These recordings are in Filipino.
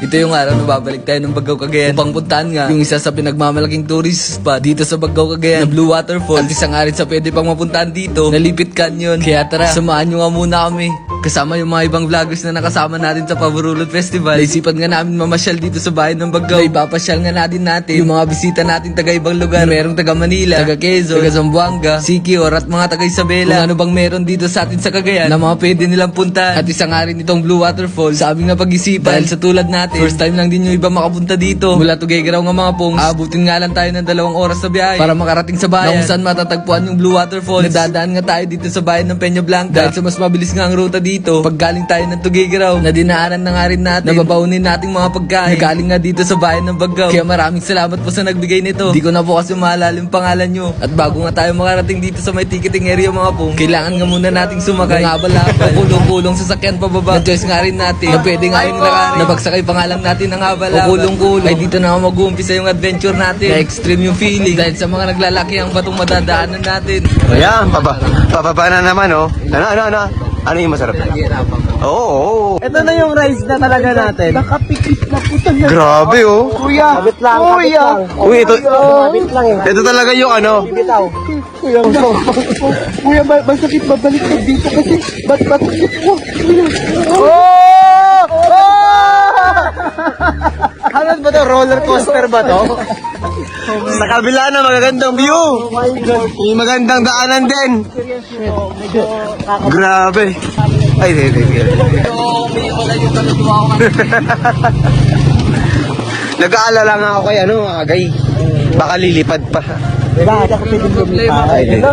Ito yung araw na babalik tayo ng Bagao Cagayan. Upang puntahan nga. Yung isa sa pinagmamalaking tourist spot dito sa Bagao Cagayan. Na Blue Waterfall at isang arit sa pwede pang mapuntahan dito. Na Lipit Canyon. Kaya tara, samahan nyo nga muna kami. Kasama yung mga ibang vloggers na nakasama natin sa Paborulot Festival. Naisipan nga namin mamasyal dito sa bayan ng Bagao. Na ipapasyal nga natin natin yung mga bisita natin taga ibang lugar. Merong taga Manila, taga Quezon, taga Zamboanga, Siquijor at mga taga Isabela. Kung ano bang meron dito sa atin sa Cagayan na mga pwede nilang puntahan. At isa nga rin itong Blue Waterfall sa aming napag-isipan. Dahil sa tulad natin, first time lang din yung iba makapunta dito. Mula Tuguegarao nga mga pongs, aabutin nga lang tayo ng dalawang oras sa biyahe para makarating sa bayan. Kung saan matatagpuan yung Blue Waterfall. Nadadaan nga tayo dito sa bayan ng Peña Blanca. Dahil sa mas mabilis nga ang ruta dito, pag galing tayo ng Tuguegarao, na dinaanan na nga rin natin, na babaunin nating mga pagkain. Na galing nga dito sa bayan ng Bagao. Kaya maraming salamat po sa nagbigay nito. Di ko na po kasi maalala yung pangalan nyo. At bago nga tayo makarating dito sa may ticketing area mga pong, kailangan nga muna nating sumakay. Ng abalaban. Kulong-kulong sa sakyan pababa. Na-choice nga rin natin. Na pwede nga rin lakarin. Nabagsakay pa nga lang natin ng abalaban. Kulong-kulong. Ay dito na mag-uumpisa yung adventure natin. Na extreme yung feeling. Dahil sa mga naglalaki ang batong madadaanan natin. Ayan, papa, papapa na naman, oh. Ano, ano, ano? Ano yung masarap? Oo, oo. Ito na yung rice na talaga natin. Nakapikit na puta na. Grabe, oh. Kuya! Kabit lang, lang. Uy, ito, Kabit lang eh. ito talaga yung ano. Bitaw. Kuya, kuya, ba, masakit babalik ka dito kasi ba't ko? Oh! Oh! Ano ba to? Roller coaster ba to? Sa kabila na magagandang view. May magandang daanan din. Grabe. Ay, hindi, hindi, hindi. Nag-aalala nga ako kay ano, mga kagay. Baka lilipad pa. Bakit ako pwedeng lumipa? Ay, hindi.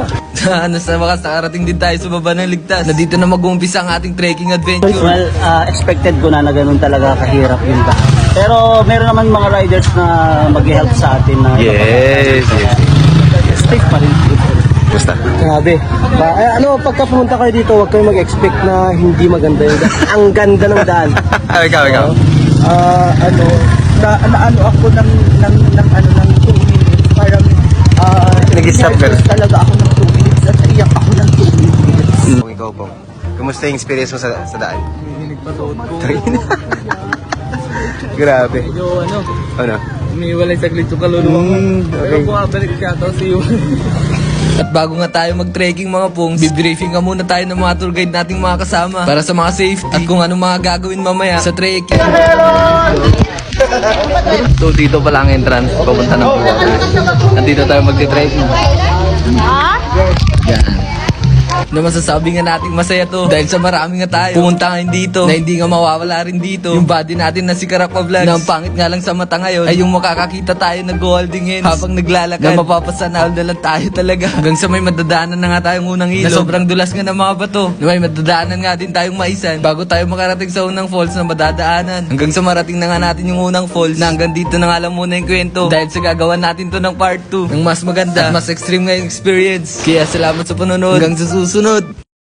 ano sa wakas nakarating din tayo sa baba ng ligtas. Na dito na mag-uumpisa ang ating trekking adventure. Well, ah, expected ko na na ganun talaga kahirap yung daan. Pero meron naman mga riders na mag-help sa atin na Yes, yes. safe pa rin. Basta. Grabe. Ba, eh, ano, pagka pumunta kayo dito, huwag kayo mag-expect na hindi maganda yung daan. Ang ganda ng daan. ikaw, ikaw. Ah, ano, na, na ano ako ng, ng, ng, ano, ng 2 minutes. Parang, ah, Nag-stop ka na? nervous talaga ako ng 2 minutes at naiyak ako ng 2 minutes. Kung ikaw po, kumusta yung experience mo sa, sa daan? Pa ko. Grabe. Medyo ano, Ano? umiwalay saglit yung kaluluwa ko. Mm, Pero okay. bumabalik siya to si At bago nga tayo mag-trekking mga pongs, bibriefing nga muna tayo ng mga tour guide nating mga kasama para sa mga safety at kung anong mga gagawin mamaya sa trekking. So dito pa lang entrance, papunta ng Buwak. Nandito tayo magti-trekking. Yan. Na masasabi nga nating masaya to. Dahil sa marami nga tayo. Pumunta ngayon dito. Na hindi nga mawawala rin dito. Yung body natin na si Karapa Vlogs. Na ang pangit nga lang sa mata ngayon. Ay yung makakakita tayo nag holding hands habang naglalakad. Na mapapasanaw na lang tayo talaga. Hanggang sa may madadaanan na nga tayong unang ilog na sobrang dulas nga ng mga bato. Na may madadaanan nga din tayong maisan. Bago tayo makarating sa unang falls na madadaanan. Hanggang sa marating na nga natin yung unang falls. Na hanggang dito na nga lang muna yung kwento. Dahil sa gagawa natin to ng part 2 ng mas maganda at mas extreme nga yung experience. Kaya salamat sa panonood. Hanggang sa susunod 쓰는